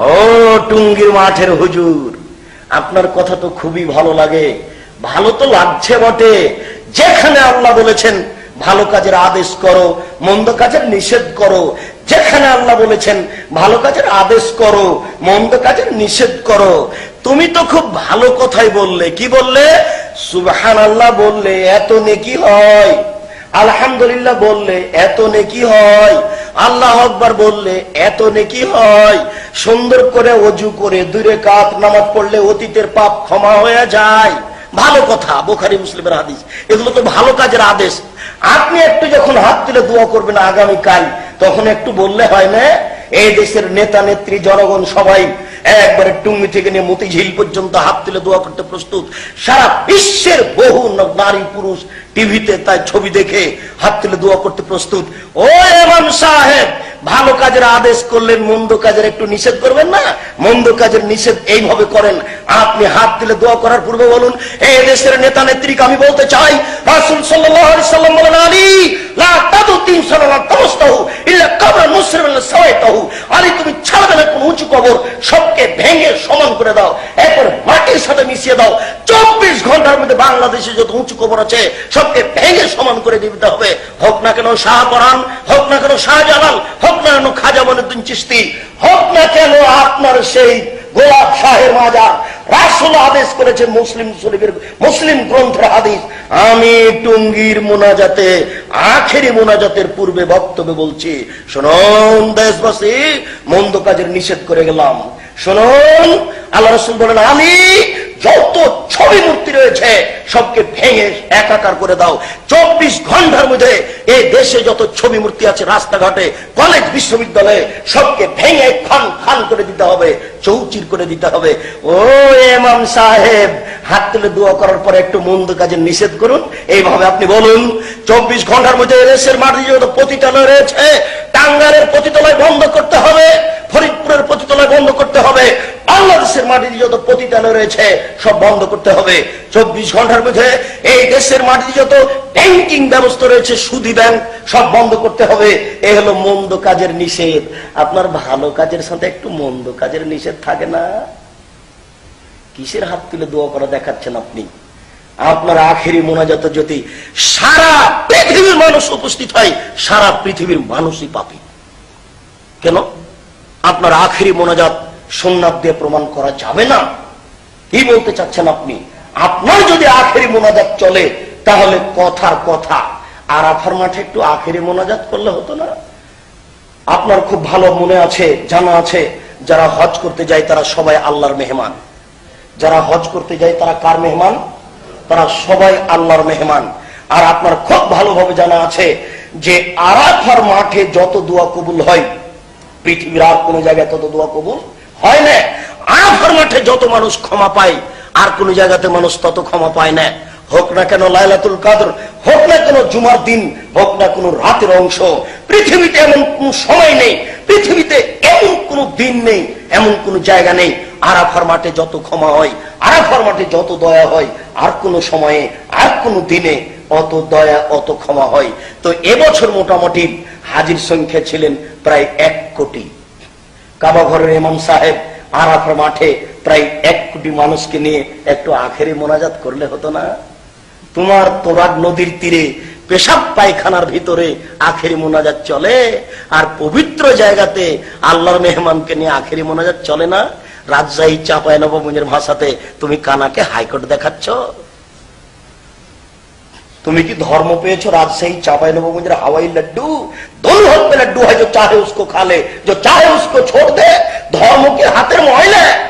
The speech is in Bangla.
ও টুঙ্গির মাঠের হুজুর, আপনার কথা তো খুবই ভালো লাগে। ভালো তো লাগছে বটে। যেখানে আল্লাহ বলেছেন, ভালো কাজের আদেশ করো, মন্দ কাজের নিষেধ করো। যেখানে আল্লাহ বলেছেন, ভালো কাজের আদেশ করো, মন্দ কাজের নিষেধ করো। তুমি তো খুব ভালো কথাই বললে। কি বললে? সুবহান আল্লাহ বললে, এত নেকি হয়। আলহামদুলিল্লাহ বললে, এত নেকি হয়। আল্লাহ আকবার বললে, এত নেকি হয়। সুন্দর করে অজু করে দূরে কাত নামাজ পড়লে অতীতের পাপ ক্ষমা হয়ে যায়। ভালো কথা, বোখারি, মুসলিমের হাদিস। এগুলো তো ভালো কাজের আদেশ। আপনি একটু যখন হাত তুলে দোয়া করবেন আগামীকাল, তখন একটু বললে হয় না, এই দেশের নেতা নেত্রী জনগণ সবাই একবারে টুঙ্গি থেকে নিয়ে মতিঝিল পর্যন্ত হাত তুলে দোয়া করতে প্রস্তুত। সারা বিশ্বের বহু নারী পুরুষ টিভিতে তাই ছবি দেখে হাত তুলে দোয়া করতে প্রস্তুত। ও এমাম সাহেব, ভালো কাজের আদেশ করলেন, মন্দ কাজের একটু নিষেধ করবেন না? মন্দ কাজের নিষেধ এইভাবে করেন। আপনি হাত দিলে দোয়া করার পূর্বে বলুন এই দেশের নেতা নেত্রীকে আমি বলতে চাই, রাসূল সাল্লাম বলেন, আলী, লা তাদু তিন সালাত তামস্তাহু ইল্লা কবর মুসলিম সাওয়াইতাহু আলী তুমি ছাড়বে না কোন উঁচু কবর সবকে ভেঙে সমান করে দাও। এরপর মাটির সাথে মিশিয়ে দাও। চব্বিশ ঘণ্টার মধ্যে বাংলাদেশে যত উঁচু কবর আছে, সবকে ভেঙে সমান করে দিতে হবে। হোক না কেন শাহ পরান হোক না কেন শাহজালাল, হোক না কেন খাজা মনুদ্দিন চিস্তি হোক না কেন আপনার সেই গোলাপ শাহের মাজার। রাসুল আদেশ করেছেন মুসলিম শরীফের, মুসলিম গ্রন্থের হাদিস। আমি টুঙ্গির মোনাজাতে, আখেরি মোনাজাতের পূর্বে বক্তব্য বলছি, শুনুন দেশবাসী, মন্দ কাজের নিষেধ করে গেলাম। শুনুন আল্লাহ রসুল বলেন, আমি যত ছবি মূর্তি রয়েছে, সবকে ভেঙে একাকার করে দাও। চব্বিশ ঘণ্টার মধ্যে এই দেশে যত ছবি মূর্তি আছে, রাস্তাঘাটে, কলেজ, বিশ্ববিদ্যালয়ে, সবকে ভেঙে খান খান করে দিতে হবে, চৌচির করে দিতে হবে। ও এমাম সাহেব, হাত তুলে দোয়া করার পরে একটু মন্দ কাজে নিষেধ করুন। এইভাবে আপনি বলুন, চব্বিশ ঘণ্টার মধ্যে দেশের মাটি যত পতিতালয় রয়েছে টাঙ্গারের পতিতলায় বন্ধ করতে হবে, ফরিদপুরের পতিতলায় বন্ধ করতে হবে বাংলাদেশের মাটিতে যত পতিতালয় রয়েছে, সব বন্ধ করতে হবে। চব্বিশ ঘণ্টার মধ্যে এই দেশের মাটিতে যত ব্যাংকিং ব্যবস্থা রয়েছে, সুদি ব্যাংক সব বন্ধ করতে হবে। এ হলো মন্দ কাজের নিষেধ। আপনার ভালো কাজের সাথে একটু মন্দ কাজের নিষেধ থাকে না? কিসের হাত তুলে দোয়া করা দেখাচ্ছেন আপনি? আপনার আখেরি মোনাজাত যদি সারা পৃথিবীর মানুষ উপস্থিত হয়, সারা পৃথিবীর মানুষই পাপি। কেন? আপনার আখেরি মোনাজাত সোমনাথ দিয়ে প্রমাণ করা যাবে না। কি বলতে চাচ্ছেন আপনি? আপনার যদি আখেরি মোনাজাত চলে, তাহলে কথার কথা। আরাফার মাঠে একটু আখেরি মোনাজাত করলে হতো না? আপনার খুব ভালো মনে আছে, জানা আছে, যারা হজ করতে যায় তারা সবাই আল্লাহর মেহমান। যারা হজ করতে যায় তারা কার মেহমান? তারা সবাই আল্লাহর মেহমান। আর আপনার খুব ভালোভাবে জানা আছে যে আরাফার মাঠে যত দোয়া কবুল হয়, পৃথিবীর আর কোন জায়গায় তত দোয়া কবুল হয় না? আরাফার মাঠে যত মানুষ ক্ষমা পায়, আর কোন জায়গাতে মানুষ তত ক্ষমা পায় না। হোক না কেন লাইলাতুল কাদর, হোক না কেন জুমার দিন, হোক না কোন রাতের অংশ, পৃথিবীতে এমন কোন সময় নেই, পৃথিবীতে এমন কোন দিন নেই, এমন কোন জায়গা নেই, আরাফার মাঠে যত ক্ষমা হয়, আরাফার মাঠে যত দয়া হয়, আর কোন সময়ে, আর কোন দিনে অত দয়া, অত ক্ষমা হয়। তো এবছর মোটামুটি হাজির সংখ্যা ছিলেন প্রায় এক কোটি। কাবা ঘরের ইমাম সাহেব আরাফার মাঠে প্রায় এক কোটি মানুষকে নিয়ে একটু আখেরি মোনাজাত করলে হতো না? তোমার তোরাগ নদীর তীরে পেশাব পায়খানার ভিতরে আখেরি মোনাজাত চলে, আর পবিত্র জায়গাতে আল্লাহর মেহমানকে নিয়ে আখেরি মোনাজাত চলে না? রাজশাহী চাপায় নবমঞ্জের ভাষাতে তুমি কানাকে হাইকোর্ট দেখাচ্ছ? तुम्हें कि धर्म पे छो राजशाही चावल नवोगंजर हवाई लड्डू? दोनों हाथ में लड्डू है जो चाहे उसको खा ले, जो चाहे उसको छोड़ दे, धर्म के हाथे में है।